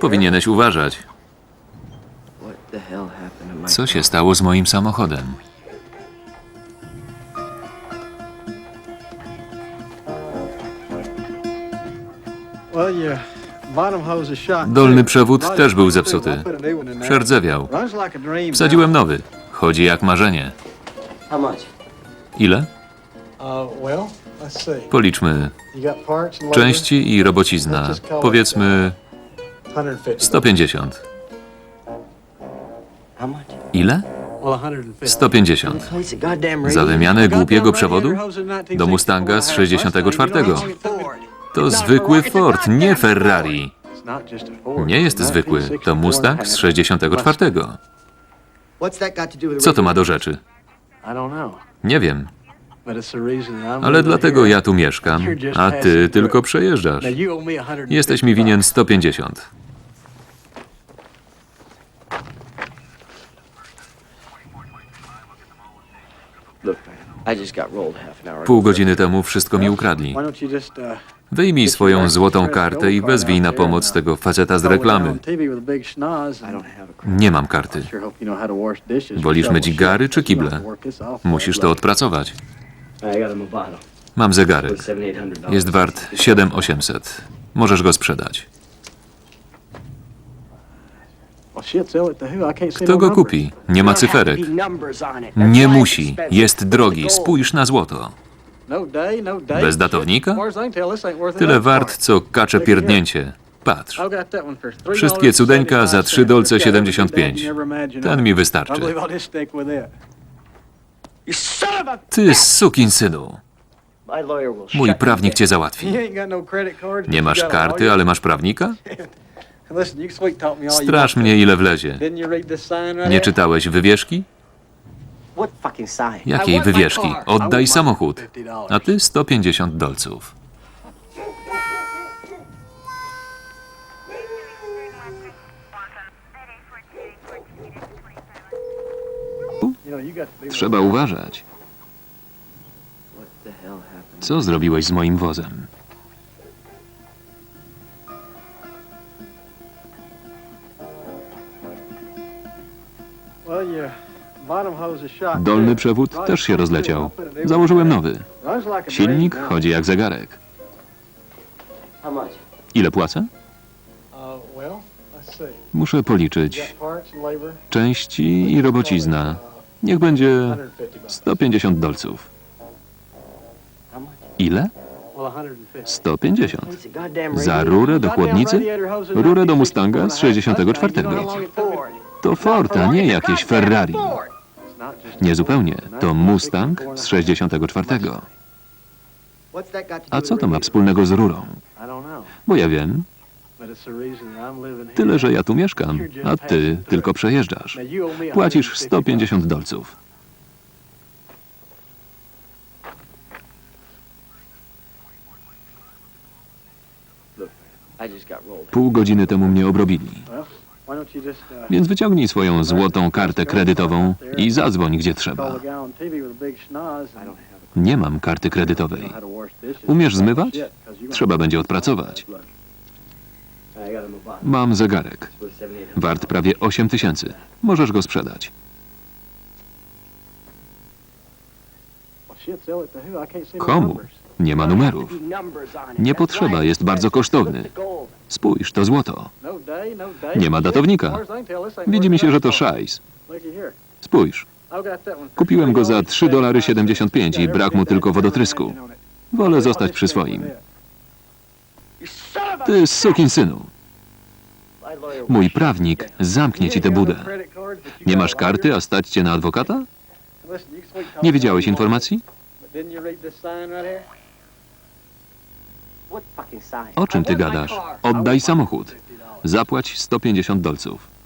Powinieneś uważać. Co się stało z moim samochodem? Dolny przewód też był zepsuty. Przerdzewiał. Wsadziłem nowy. Chodzi jak marzenie. Ile? Policzmy części i robocizna. Powiedzmy 150. How much? Ile? 150. Place a goddamn radio. Za wymianę głupiego przewodu? Do Mustanga z 64. To zwykły Ford, nie Ferrari. Nie jest zwykły, to Mustang z 64. What's that got to do with Co to ma do rzeczy? Nie wiem, Ale dlatego ja tu mieszkam, a ty tylko przejeżdżasz. Now you owe me 150 Jesteś mi winien 150. Look, I just got rolled half an hour Pół godziny temu wszystko mi ukradli. Uh, Wyjmij swoją złotą kartę i wezwij na pomoc tego faceta z reklamy. Nie mam karty. Wolisz myć gary czy kible? Musisz to odpracować. Mam zegarek. Jest wart 7800. Możesz go sprzedać. See Kto no go kupi? Nie ma cyferek. Nie musi. Jest drogi. Spójrz na złoto. No no. Bez datownika? Tyle wart, co kacze pierdnięcie. Patrz. Wszystkie cudeńka za 3 dolce It's got everything 75. you never imagined. Ten mi wystarczy. Ty sukin synu. Mój prawnik cię załatwi. no. Nie masz karty, ale masz prawnika? Straż mnie ile wlezie. Nie czytałeś wywieszki? Jakiej wywieszki? Oddaj samochód. A ty 150 dolców. Trzeba uważać. Co zrobiłeś z moim wozem? Dolny przewód też się rozleciał. Założyłem nowy. Silnik chodzi jak zegarek. Ile płacę? Muszę policzyć części i robocizna. Niech będzie 150 bucks. 150 dolców. Ile? Well, 150. 150. Place a goddamn Za rurę do chłodnicy? Rurę do 1964 Mustanga z 64. You know how long it took me- Ford. To Ford, a nie jakieś Ferrari. Ford. It's not just- Nie zupełnie. To Mustang z 64. What's that got to do A co to ma wspólnego z rurą? Bo ja wiem, tyle że ja tu mieszkam, a ty tylko przejeżdżasz. Płacisz 150 150 dolców. Pół godziny temu mnie obrobili. Uh, Więc wyciągnij swoją złotą kartę kredytową i zadzwoń gdzie trzeba. Nie mam karty kredytowej. Umiesz zmywać? Trzeba będzie odpracować. I got him a bottle. Mam zegarek. Wart prawie 8 tysięcy. Możesz go sprzedać. Komu? Nie ma numerów. Nie potrzeba, jest bardzo kosztowny. Spójrz, to złoto. Nie ma datownika. Widzi mi się, że to szajs. Spójrz, Kupiłem go za $3.75 $3,75 i brak mu tylko wodotrysku. Wolę zostać przy swoim. Ty sukin synu. Mój prawnik zamknie ci tę budę. Nie masz karty, a stać cię na adwokata? Nie wiedziałeś informacji? O czym ty gadasz? Oddaj samochód. Zapłać 150 dolców.